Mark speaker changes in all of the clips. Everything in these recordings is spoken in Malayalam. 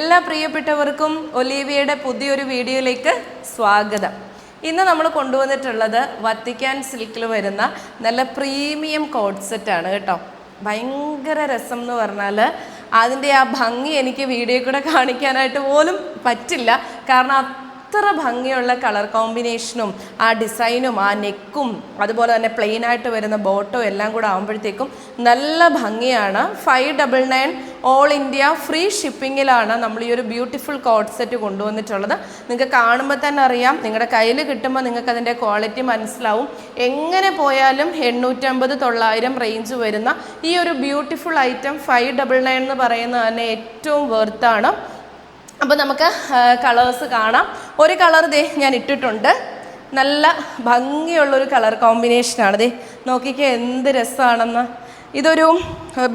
Speaker 1: എല്ലാ പ്രിയപ്പെട്ടവർക്കും ഒലീവിയയുടെ പുതിയൊരു വീഡിയോയിലേക്ക് സ്വാഗതം. ഇന്ന് നമ്മൾ കൊണ്ടുവന്നിട്ടുള്ളത് വത്തിക്കാൻ സിൽക്കിൽ വരുന്ന നല്ല പ്രീമിയം കോഡ് സെറ്റാണ് കേട്ടോ. ഭയങ്കര രസം എന്ന് പറഞ്ഞാൽ അതിന്റെ ആ ഭംഗി എനിക്ക് വീഡിയോ കൂടെ കാണിക്കാനായിട്ട് പോലും പറ്റില്ല. കാരണം അത്ര ഭംഗിയുള്ള കളർ കോമ്പിനേഷനും ആ ഡിസൈനും ആ നെക്കും അതുപോലെ തന്നെ പ്ലെയിൻ ആയിട്ട് വരുന്ന ബോട്ടോ എല്ലാം കൂടെ ആകുമ്പോഴത്തേക്കും നല്ല ഭംഗിയാണ്. Five double nine all India free ഷിപ്പിങ്ങിലാണ് നമ്മൾ ഈ ഒരു ബ്യൂട്ടിഫുൾ കോഡ് സെറ്റ് കൊണ്ടുവന്നിട്ടുള്ളത്. നിങ്ങൾക്ക് കാണുമ്പോൾ തന്നെ അറിയാം നിങ്ങളുടെ കയ്യിൽ കിട്ടുമ്പോൾ നിങ്ങൾക്ക് അതിന്റെ ക്വാളിറ്റി മനസ്സിലാവും. എങ്ങനെ പോയാലും എണ്ണൂറ്റമ്പത് തൊള്ളായിരം റേഞ്ച് വരുന്ന ഈ ഒരു beautiful item five double nine എന്ന് പറയുന്നത് തന്നെ ഏറ്റവും വെർത്താണ് അപ്പോൾ നമുക്ക് കളേഴ്സ് കാണാം. ഒരു കളർ ദേ ഞാൻ ഇട്ടിട്ടുണ്ട്. നല്ല ഭംഗിയുള്ളൊരു കളർ കോമ്പിനേഷനാണ് ദേ നോക്കിക്കേ എന്ത് രസമാണെന്ന് ഇതൊരു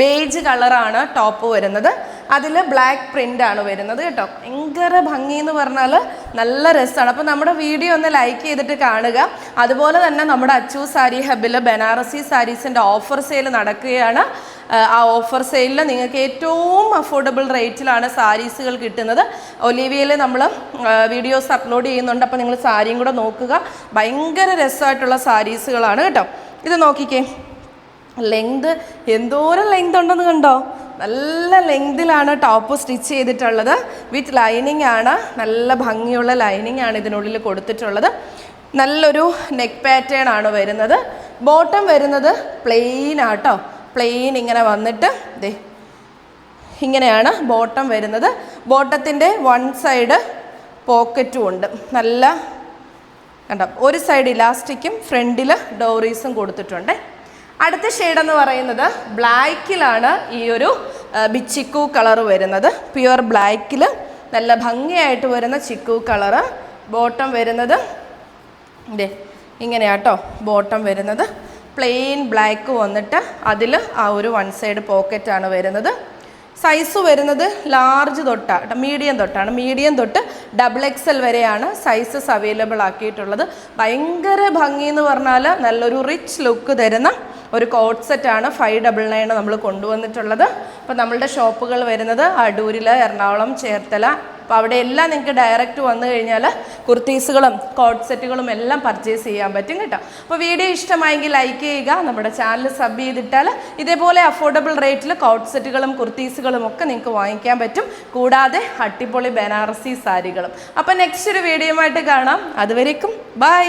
Speaker 1: ബേജ് കളറാണ് ടോപ്പ് വരുന്നത്. അതിൽ ബ്ലാക്ക് പ്രിന്റ് ആണ് വരുന്നത് കേട്ടോ. ഭയങ്കര ഭംഗി എന്ന് പറഞ്ഞാൽ നല്ല രസമാണ് അപ്പോൾ നമ്മുടെ വീഡിയോ ഒന്ന് ലൈക്ക് ചെയ്തിട്ട് കാണുക. അതുപോലെ തന്നെ നമ്മുടെ അച്ചു സാരി ഹബിൽ ബനാറസി സാരീസിന്റെ ഓഫർ സെയിൽ നടക്കുകയാണ്. ആ ഓഫർ സെയിലിൽ നിങ്ങൾക്ക് ഏറ്റവും അഫോർഡബിൾ റേറ്റിലാണ് സാരീസുകൾ കിട്ടുന്നത്. ഒലിവിയയിൽ നമ്മൾ വീഡിയോസ് അപ്ലോഡ് ചെയ്യുന്നുണ്ട്. അപ്പോൾ നിങ്ങൾ സാരിയും കൂടെ നോക്കുക. ഭയങ്കര രസമായിട്ടുള്ള സാരീസുകളാണ് കേട്ടോ. ഇത് നോക്കിക്കേ. ലെങ്ത് എന്തോരം ലെങ്ത് ഉണ്ടെന്ന് കണ്ടോ? നല്ല ലെങ്തിലാണ് ടോപ്പ് സ്റ്റിച്ച് ചെയ്തിട്ടുള്ളത്. വിത്ത് ലൈനിങ് ആണ്. നല്ല ഭംഗിയുള്ള ലൈനിങ് ആണ് ഇതിനുള്ളിൽ കൊടുത്തിട്ടുള്ളത്. നല്ലൊരു നെക്ക് പാറ്റേൺ ആണ് വരുന്നത്. ബോട്ടം വരുന്നത് പ്ലെയിൻ ആട്ടോ. പ്ലെയിൻ ഇങ്ങനെ വന്നിട്ട് ദേ ഇങ്ങനെയാണ് ബോട്ടം വരുന്നത്. ബോട്ടത്തിന്റെ വൺ സൈഡ് പോക്കറ്റും ഉണ്ട്. നല്ല കണ്ട ഒരു സൈഡ് ഇലാസ്റ്റിക്കും ഫ്രണ്ടിൽ ഡോറീസും കൊടുത്തിട്ടുണ്ട്. അടുത്ത ഷെയ്ഡ് എന്ന് പറയുന്നത് ബ്ലാക്കിലാണ് ഈ ഒരു ബിച്ചിക്കു കളർ വരുന്നത്. പ്യുവർ ബ്ലാക്കിൽ നല്ല ഭംഗിയായിട്ട് വരുന്ന ചിക്കു കളറ് ബോട്ടം വരുന്നത്. ഇതേ ഇങ്ങനെയാട്ടോ ബോട്ടം വരുന്നത്. പ്ലെയിൻ ബ്ലാക്ക് വന്നിട്ട് അതിൽ ആ ഒരു വൺ സൈഡ് പോക്കറ്റാണ് വരുന്നത്. സൈസ് വരുന്നത് ലാർജ് തൊട്ടാണ് മീഡിയം തൊട്ടാണ്. മീഡിയം തൊട്ട് ഡബിൾ എക്സ് എൽ വരെയാണ് സൈസസ് അവൈലബിൾ ആക്കിയിട്ടുള്ളത്. ഭയങ്കര ഭംഗി എന്ന് പറഞ്ഞാൽ നല്ലൊരു റിച്ച് ലുക്ക് തരുന്ന ഒരു കോട്ട് സെറ്റാണ് ഫൈവ് ഡബിൾ നയൻ നമ്മൾ കൊണ്ടുവന്നിട്ടുള്ളത്. അപ്പോൾ നമ്മളുടെ ഷോപ്പുകൾ വരുന്നത് അടൂരിൽ എറണാകുളം ചേർത്തല അപ്പോൾ അവിടെ എല്ലാം നിങ്ങൾക്ക് ഡയറക്റ്റ് വന്നു കഴിഞ്ഞാൽ കുർത്തീസുകളും കോട്ട് സെറ്റുകളും എല്ലാം പർച്ചേസ് ചെയ്യാൻ പറ്റും കേട്ടോ. അപ്പോൾ വീഡിയോ ഇഷ്ടമായെങ്കിൽ ലൈക്ക് ചെയ്യുക നമ്മുടെ ചാനൽ സബ് ചെയ്തിട്ടാൽ ഇതേപോലെ അഫോർഡബിൾ റേറ്റിൽ കോട്ട് സെറ്റുകളും കുർത്തീസുകളും ഒക്കെ നിങ്ങൾക്ക് വാങ്ങിക്കാൻ പറ്റും. കൂടാതെ അട്ടിപ്പൊളി ബനാറസി സാരികളും. അപ്പോൾ നെക്സ്റ്റ് ഒരു വീഡിയോ ആയിട്ട് കാണാം. അതുവരേക്കും ബൈ